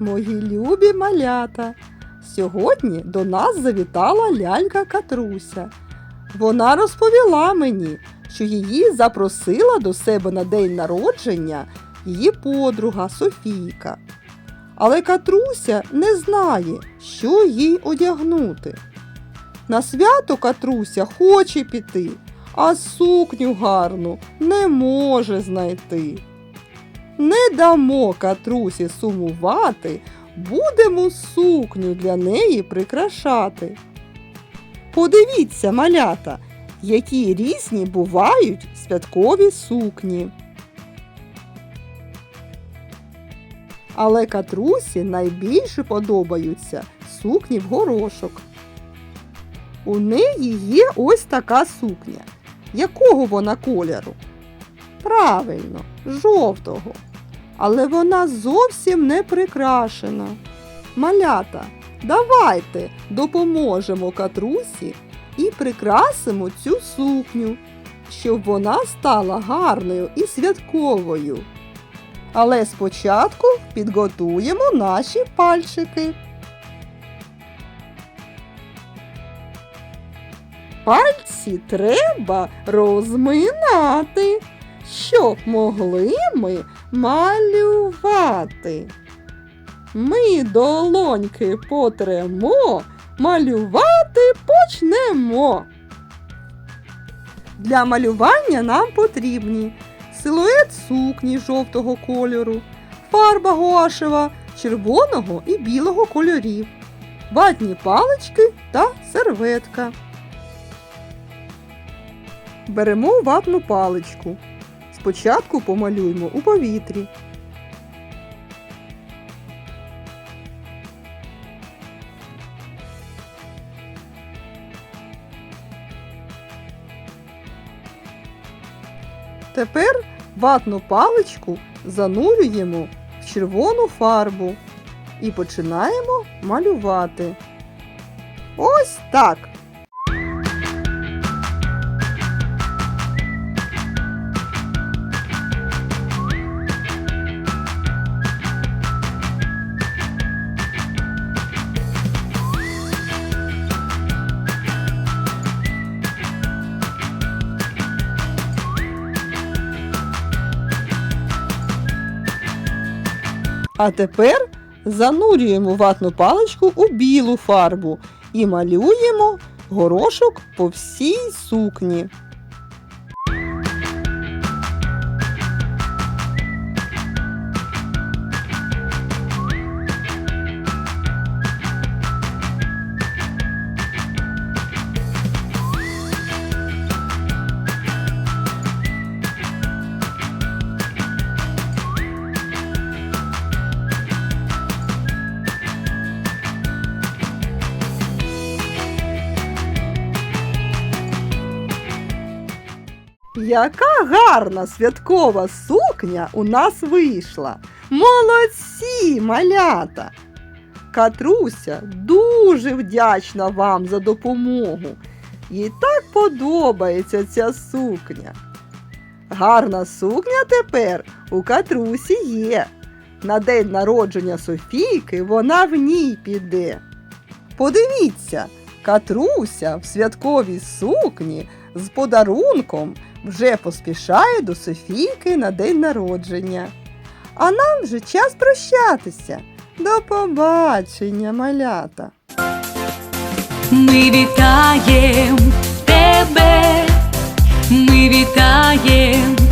мої любі малята! Сьогодні до нас завітала лялька Катруся. Вона розповіла мені, що її запросила до себе на день народження її подруга Софійка. Але Катруся не знає, що їй одягнути. На свято Катруся хоче піти, а сукню гарну не може знайти. Не дамо Катрусі сумувати, будемо сукню для неї прикрашати. Подивіться, малята, які різні бувають святкові сукні. Але Катрусі найбільше подобаються сукні в горошок. У неї є ось така сукня. Якого вона кольору? Правильно, жовтого. Але вона зовсім не прикрашена. Малята, давайте допоможемо катрусі і прикрасимо цю сукню, щоб вона стала гарною і святковою. Але спочатку підготуємо наші пальчики. Пальці треба розминати, щоб могли ми малювати. Ми долоньки потремо, малювати почнемо. Для малювання нам потрібні силует сукні жовтого кольору, фарба гуашева червоного і білого кольорів, ватні палички та серветка. Беремо ватну паличку. Спочатку помалюємо у повітрі. Тепер ватну паличку занурюємо в червону фарбу і починаємо малювати. Ось так. А тепер занурюємо ватну паличку у білу фарбу і малюємо горошок по всій сукні. Яка гарна святкова сукня у нас вийшла. Молодці, малята! Катруся дуже вдячна вам за допомогу. Їй так подобається ця сукня. Гарна сукня тепер у Катрусі є. На день народження Софійки вона в ній піде. Подивіться, Катруся в святковій сукні з подарунком вже поспішає до Софійки на день народження. А нам вже час прощатися. До побачення, малята! Ми вітаєм тебе, ми вітаєм